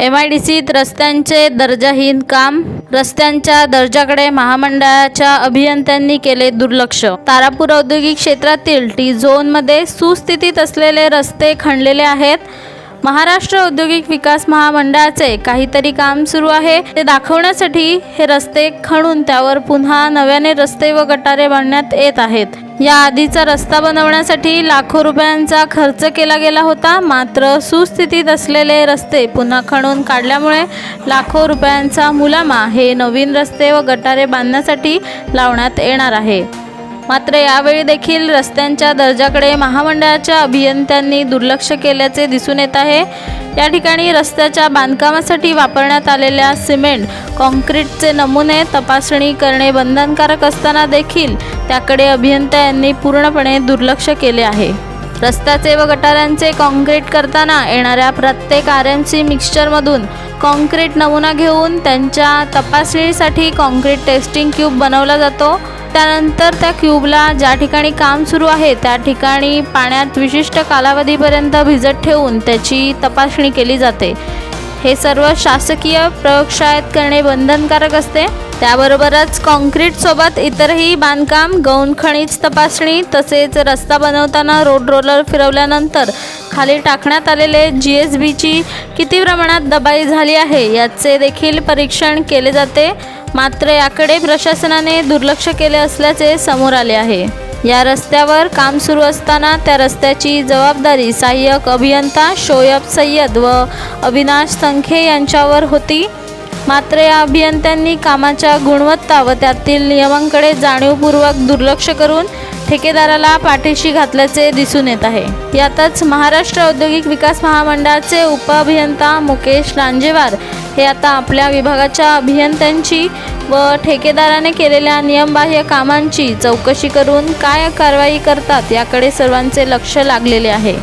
M I D सीत रस्त्यांचे दर्जाहीन काम रस्त्यांच्या दर्जाकडे महामंडळाच्या अभियंत्यांनी केले दुर्लक्ष. तारापूर औद्योगिक क्षेत्रातील टी झोनमध्ये सुस्थितीत असलेले रस्ते खणलेले आहेत. महाराष्ट्र औद्योगिक विकास महामंडळाचे काहीतरी काम सुरू आहे. ते दाखवण्यासाठी हे रस्ते खणून त्यावर पुन्हा नव्याने रस्ते व गटारे बांधण्यात येत आहेत. या आधीचा रस्ता बनवण्यासाठी लाखो रुपयांचा खर्च केला गेला होता. मात्र सुस्थितीत असलेले रस्ते पुन्हा खणून काढल्यामुळे लाखो रुपयांचा मुलामा हे नवीन रस्ते व गटारे बांधण्यासाठी लावण्यात येणार आहे. मात्र यावेळी देखील रस्त्यांच्या दर्जाकडे महामंडळाच्या अभियंत्यांनी दुर्लक्ष केल्याचे दिसून येत आहे. या ठिकाणी रस्त्याच्या बांधकामासाठी वापरण्यात आलेल्या सिमेंट कॉन्क्रीटचे नमुने तपासणी करणे बंधनकारक असताना देखील त्याकडे अभियंता यांनी पूर्णपणे दुर्लक्ष केले आहे. रस्त्याचे व गटारांचे कॉन्क्रीट करताना येणाऱ्या प्रत्येक आर एम सी मिक्सचरमधून कॉन्क्रीट नमुना घेऊन त्यांच्या तपासणीसाठी कॉन्क्रीट टेस्टिंग क्यूब बनवला जातो. त्यानंतर त्या क्यूबला ज्या ठिकाणी काम सुरू आहे त्या ठिकाणी पाण्यात विशिष्ट कालावधीपर्यंत भिजत ठेवून त्याची तपासणी केली जाते. हे सर्व शासकीय प्रयोगशाळेत करणे बंधनकारक असते. त्याबरोबरच कॉन्क्रीटसोबत इतरही बांधकाम गौण खनिज तपासणी तसेच रस्ता बनवताना रोड रोलर फिरवल्यानंतर खाली टाकण्यात आलेले जी एस बीची किती प्रमाणात दबाई झाली आहे याचे देखील परीक्षण केले जाते. मात्र याकडे प्रशासनाने दुर्लक्ष केले असल्याचे समोर आले आहे. या रस्त्यावर काम सुरू असताना त्या रस्त्याची जबाबदारी सहाय्यक अभियंता शोयब सय्यद व अविनाश संखे यांच्यावर होती. मात्र या अभियंत्यांनी कामाच्या गुणवत्ता व त्यातील नियमांकडे जाणीवपूर्वक दुर्लक्ष करून ठेकेदाराला पाठीशी घातल्याचे दिसून येत आहे. यातच महाराष्ट्र औद्योगिक विकास महामंडळाचे उपअभियंता मुकेश लांजेवार हे आता आपल्या विभागाच्या अभियंत्यांची व ठेकेदाराने केलेल्या नियमबाह्य कामांची चौकशी करून काय कारवाई करतात याकडे सर्वांचे लक्ष लागलेले आहे.